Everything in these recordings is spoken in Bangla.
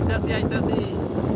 Ahí está, sí, ahí está, sí.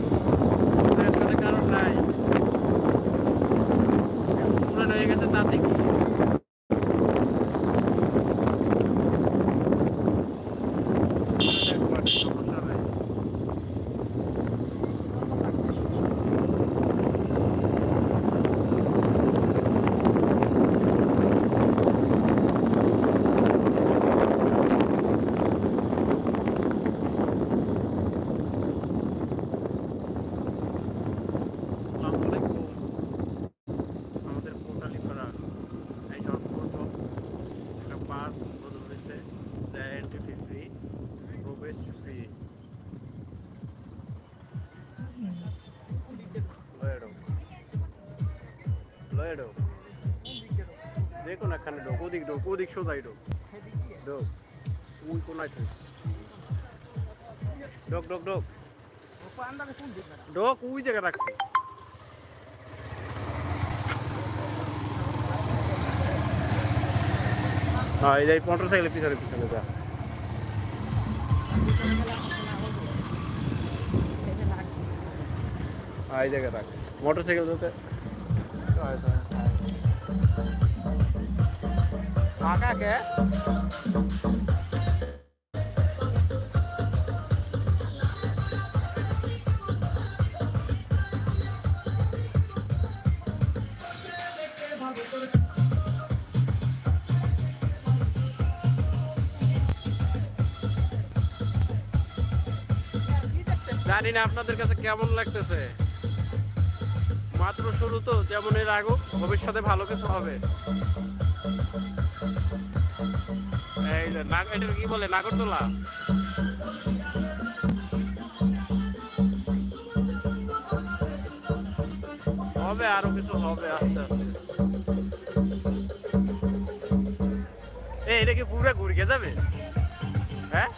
এখানে ঢোক, ওদিক ঢোক, ওদিক সোজাই ঢোক। ঢোক। তুই কোনায় থিস ঢোক ঢোক ঢোক। ঢোক ওই জায়গা রাখছি হ্যাঁ এই যে মোটর সাইকেলের পিছনে পিছনে, যা। হ্যাঁ এই জায়গায় রাখ। মোটর সাইকেল যাতে কাকাকে জানি না আপনাদের কাছে কেমন লাগতেছে। মাত্র শুরু তো, যেমনই লাগুক, ভবিষ্যতে ভালো কিছু হবে। এই যে নাগ এটা বলে? নাগরদোলা? হবে, আরও কিছু হবে, আস্তে আস্তে। এটা কি পুরো ঘুরকে যাবে? হ্যাঁ?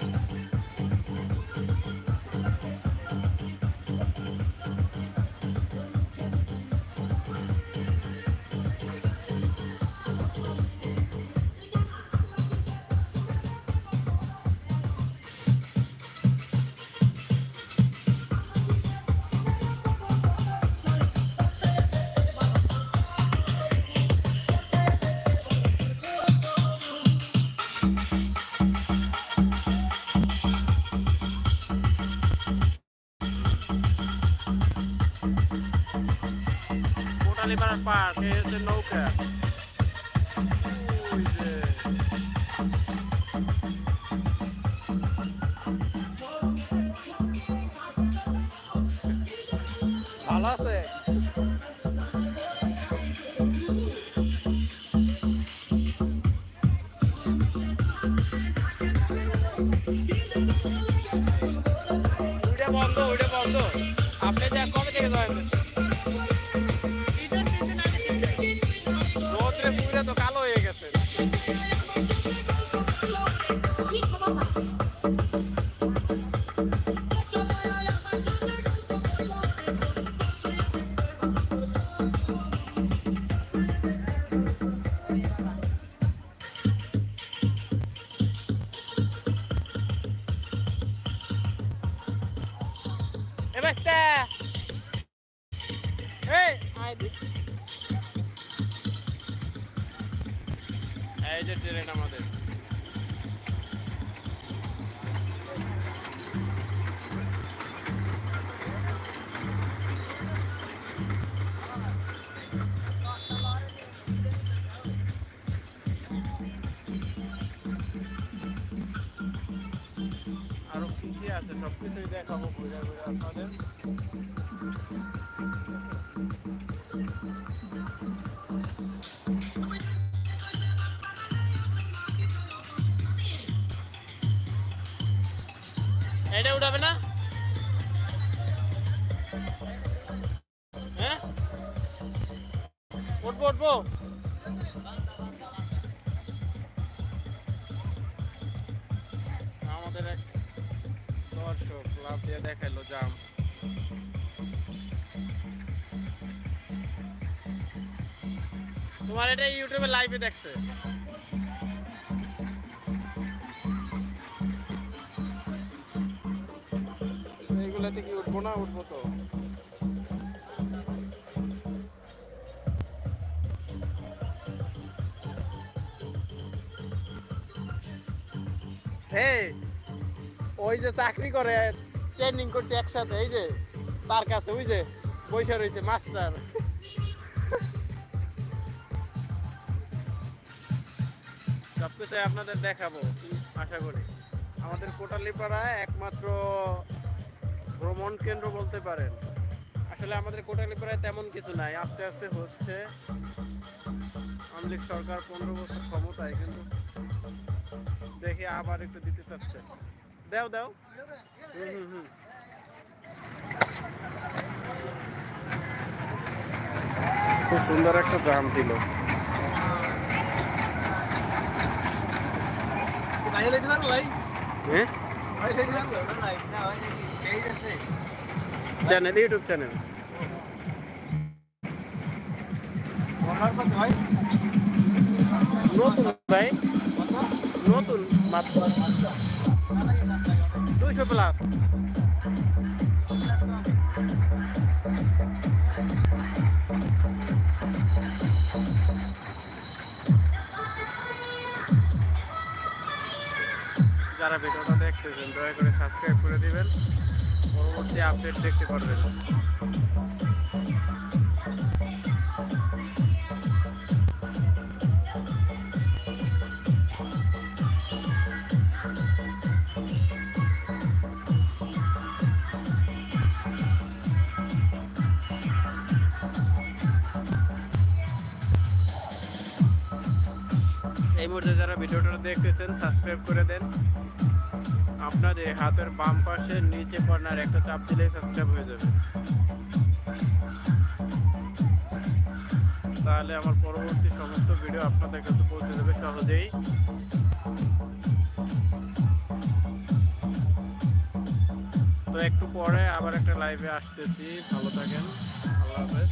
কোটালিপাড়ার পার্ক এই হচ্ছে নৌকা ওই যে। ভালো আছে ওইটা বন্ধ ওইটা বন্ধ। আপনি যা কবে থেকে জয়েন এ বাস্তা এই আয় এই যে ট্রেন আমাদের কি আছে, সবকিছুই দেখাবো ঘুরে ঘুরে আপনাদের। এটা উঠাবে না? হ্যাঁ? উঠবো উঠবো। আমাদের এক দর্শক লাভ দিয়ে দেখাইলো জাম। তোমার এটা ইউটিউবে লাইভে দেখছে। এই এগুলাতে কি উঠবো না উঠবো তো। এই ওই যে চাকরি করে ট্রেনিং করছে একসাথে, এই যে তার কাছে, ওই যে বৈশা রয়েছে মাস্টার। সবকিছু আপনাদের দেখাবো, আশা করি। আমাদের কোটালীপাড়ায় একমাত্র ভ্রমণ কেন্দ্র বলতে পারেন। আসলে আমাদের কোটালীপাড়ায় তেমন কিছু নাই, আস্তে আস্তে হচ্ছে। আওয়ামী লীগ সরকার পনেরো বছর ক্ষমতায়, কিন্তু দেখে আবার একটু দিতে চাচ্ছে। দাও দাও। খুব সুন্দর একটা জাম দিল। চ্যানেল ইউটিউব চ্যানেল নতুন ভাই। নতুন মাত্র। দুইশো প্লাস যারা ভিডিওটা দেখতেছেন দয়া করে সাবস্ক্রাইব করে দিবেন। পরবর্তী আপডেট দেখতে পারবেন। এই মুহূর্তে যারা ভিডিওটা দেখতেছেন সাবস্ক্রাইব করে দেন। আপনাদের হাতের বাম পাশে নিচে কর্নার একটা চাপ দিলেই সাবস্ক্রাইব হয়ে যাবে। তাহলে আমার পরবর্তী সমস্ত ভিডিও আপনাদের কাছে পৌঁছে যাবে সহজেই। তো একটু পরে আবার একটা লাইভে আসতেছি। ভালো থাকেন। আল্লাহ হাফেজ।